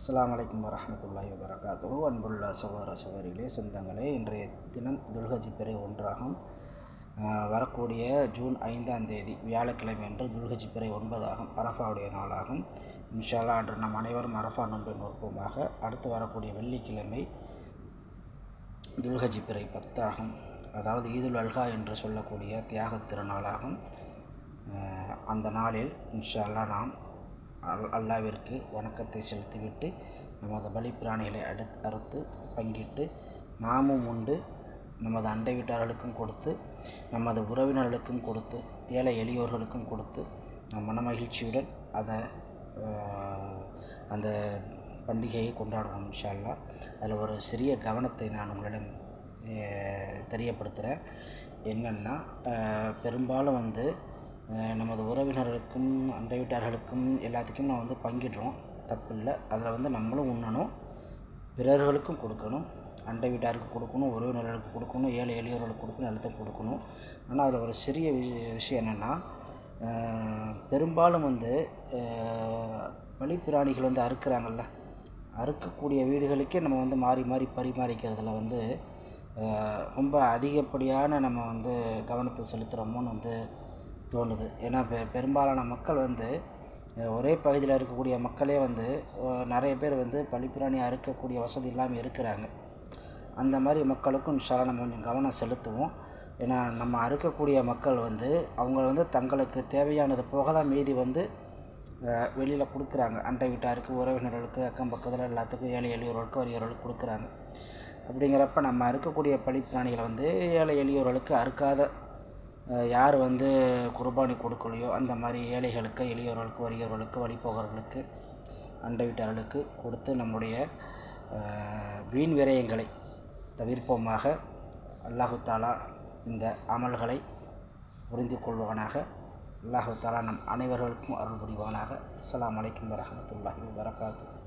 அஸ்லாம் வலைக்கம் வரஹ்மத்துல்லாஹி வரகாத்தோ அன்புள்ள சகோதர சகோதரிகளே சொந்தங்களே இன்றைய தினம் துல்கஜி பிறை ஒன்றாகும். வரக்கூடிய ஜூன் ஐந்தாம் தேதி வியாழக்கிழமை அன்று துல்கஜி பிறை ஒன்பதாகும் அரஃபாவுடைய நாளாகும். இன்ஷால்லா அன்று நம் அனைவரும் அரஃபா நோன்பை நோக்கமாக அடுத்து வரக்கூடிய வெள்ளிக்கிழமை துல்கஜி பிறை பத்தாகும். அதாவது ஈதுல் அல்கா என்று சொல்லக்கூடிய தியாகத் திருநாளாகும். அந்த நாளில் இன்ஷா நாம் அல்லாவிற்கு வணக்கத்தை செலுத்திவிட்டு நமது பலிப்பிராணிகளை அடுத்து அறுத்து பங்கிட்டு நாமும் உண்டு. நமது அண்டை வீட்டார்களுக்கும் கொடுத்து நமது உறவினர்களுக்கும் கொடுத்து ஏழை எளியோர்களுக்கும் கொடுத்து நம் மனமகிழ்ச்சியுடன் அதை அந்த பண்டிகையை கொண்டாடுவோம் இன்ஷா அல்லாஹ் அதில் ஒரு சிறிய கவனத்தை நான் உங்களிடம் தெரியப்படுத்துகிறேன் என்னென்னா பெரும்பாலும் வந்து நமது உறவினர்களுக்கும் அண்டை வீட்டார்களுக்கும் எல்லாத்துக்கும் நான் வந்து பங்கிடுறோம். தப்பு இல்லை. அதில் வந்து நம்மளும் உண்ணணும். பிறர்களுக்கும் கொடுக்கணும். அண்டை வீட்டாருக்கு கொடுக்கணும். உறவினர்களுக்கு கொடுக்கணும். ஏழை எளியவர்களுக்கு கொடுக்கணும். எல்லாத்துக்கும் கொடுக்கணும். ஆனால் அதில் ஒரு சிறிய விஷ- விஷயம் என்னென்னா பெரும்பாலும் வந்து வழிப்பிராணிகள் வந்து அறுக்கிறாங்கள்ல. அறுக்கக்கூடிய வீடுகளுக்கே நம்ம வந்து மாறி மாறி பரிமாறிக்கிறதுல வந்து ரொம்ப அதிகப்படியான நம்ம வந்து கவனத்தை செலுத்துகிறோமோன்னு வந்து தோணுது. ஏன்னா பெ பெரும்பாலான மக்கள் வந்து ஒரே பகுதியில் இருக்கக்கூடிய மக்களே வந்து நிறைய பேர் வந்து பலிப்பிராணி அறுக்கக்கூடிய வசதி இல்லாமல் இருக்கிறாங்க. அந்த மாதிரி மக்களுக்கும் இன்ஷால்லா நம்ம கொஞ்சம் கவனம் செலுத்துவோம். ஏன்னா நம்ம அறுக்கக்கூடிய மக்கள் வந்து அவங்க வந்து தங்களுக்கு தேவையானது போக தான் மீதி வந்து வெளியில் கொடுக்குறாங்க. அண்டை வீட்டாருக்கு உறவினர்களுக்கு அக்கம் பக்கத்தில் எல்லாத்துக்கும் ஏழை எளியோர்களுக்கு வறியோர்களுக்கு கொடுக்குறாங்க. அப்படிங்கிறப்ப நம்ம அறுக்கக்கூடிய பழிப்பிராணிகளை வந்து ஏழை எளியோர்களுக்கு அறுக்காத யார் வந்து குர்பானி கொடுக்கலையோ அந்த மாதிரி ஏழைகளுக்கு எளியோர்களுக்கு வறியோர்களுக்கு வழிபோகர்களுக்கு அண்டை வீட்டார்களுக்கு கொடுத்து நம்முடைய வீண் விரயங்களை தவிர்ப்போமாக அல்லாஹு தாலா இந்த அமல்களை புரிந்து கொள்வானாக. அல்லாஹு தாலா நம் அனைவர்களுக்கும் அருள் புரிவானாக. அஸ்லாம் அலைக்கும் வரமத்துல்லாஹி வரகாத்து